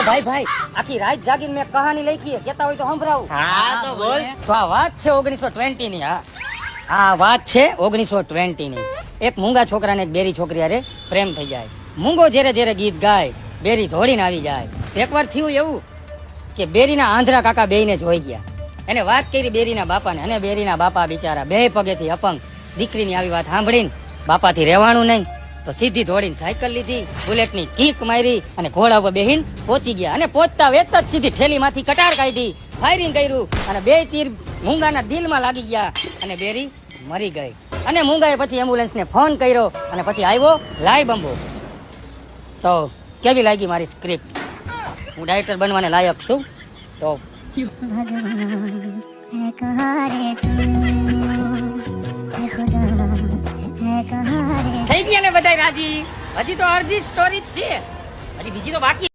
ઓ ભાઈ ભાઈ આખી રાત જાગીને મેં કહાની લખી છે. કહેતા હોય તો સંભળાવું. હા તો બોલ. તો આ વાત છે ઓગણીસો ટ્વેન્ટી ની હા. આ વાત છે ઓગણીસો ટ્વેન્ટી ની એક મૂંગા છોકરાને એક બેરી છોકરી અરે પ્રેમ થઈ જાય. મૂંગો જેરે જેરે ગીત ગાય બેરી ધોડીને આવી જાય. એકવાર થયું એવું કે બેરીના આંધ્રા કાકા બેયને જોઈ ગયા. એને વાત કરી બેરીના બાપાને અને બેરીના બાપા બિચારા બે પગેથી અપંગ. દીકરીની આવી વાત સાંભળીને બાપાથી રહેવાનું નહીં. તો સીધી દોડીને સાયકલ લીધી, બુલેટની કીક મારી અને ઘોડા ઉપર બેહીન પહોંચી ગયા. અને પહોંચતા વેત જ સીધી ઠેલીમાંથી કટાર કાઢી, ફાયરિંગ કર્યું અને બે તીર મૂંગાના દિલમાં લાગી ગયા અને બેરી મરી ગઈ. અને મૂંગાએ પછી એમ્બ્યુલન્સને ફોન કર્યો અને પછી આવ્યો લાઈ બંબો. તો કેવી લાગી મારી સ્ક્રિપ્ટ? હું ડાયરેક્ટર બનવાને લાયક છું. તો है રાજી. ને હજી તો અડધી સ્ટોરી જ છે. હજી બીજી તો બાકી